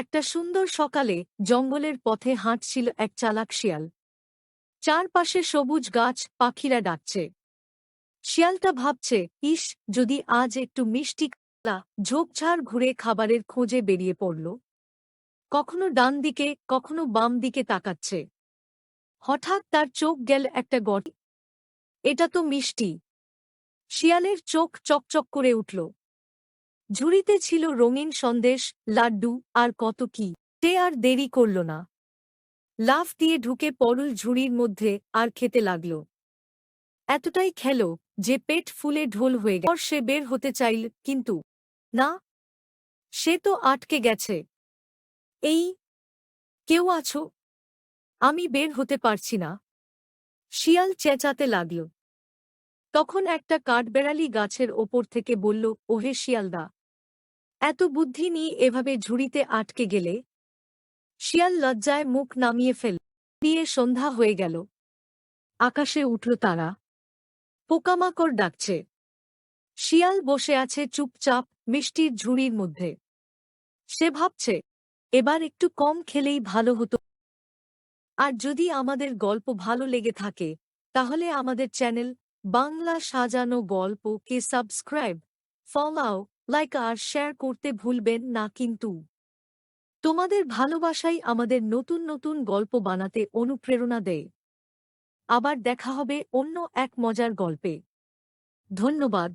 একটা সুন্দর সকালে জঙ্গলের পথে হাঁটছিল এক চালাক শিয়াল। চারপাশে সবুজ গাছ পাখিরা ডাকছে। শিয়ালটা ভাবছে, ইস, যদি আজ একটু মিষ্টি কালা ঝোপঝাড় ঘুরে খাবারের খোঁজে বেরিয়ে পড়ল। কখনো ডান দিকে, কখনো বাম দিকে তাকাচ্ছে। হঠাৎ তার চোখ গেল একটা গট এটা তো মিষ্টি। শিয়ালের চোখ চকচক করে উঠল। ঝুড়িতে ছিল রঙিন সন্দেশ, লাড্ডু আর কত কি। সে আর দেরি করল না। লাফ দিয়ে ঢুকে পরল ঝুড়ির মধ্যে আর খেতে লাগল। এতটাই খেল যে পেট ফুলে ঢোল হয়ে গেল। সে বের হতে চাইল, কিন্তু না, সে তো আটকে গেছে। এই কেউ আছো? আমি বের হতে পারছি না। শিয়াল চেঁচাতে লাগল। তখন একটা কাঠবেড়ালি গাছের ওপর থেকে বলল, ওহে শিয়ালদা এত বুদ্ধি নিয়ে এভাবে ঝুড়িতে আটকে গেলে? শিয়াল লজ্জায় মুখ নামিয়ে ফেল, দিয়ে সন্ধ্যা হয়ে গেল। আকাশে উঠল তারা। পোকামাকড় ডাকছে। শিয়াল বসে আছে চুপচাপ মিষ্টির ঝুড়ির মধ্যে। সে ভাবছে, এবার একটু কম খেলেই ভালো হতো। আর যদি আমাদের গল্প ভালো লেগে থাকে, তাহলে আমাদের চ্যানেল বাংলা সাজানো গল্পকে সাবস্ক্রাইব ফলাও লাইক আর শেয়ার করতে ভুলবেন না কিন্তু। তোমাদের ভালোবাসাই আমাদের নতুন নতুন গল্প বানাতে অনুপ্রেরণা দেয়। আবার দেখা হবে অন্য এক মজার গল্পে। ধন্যবাদ।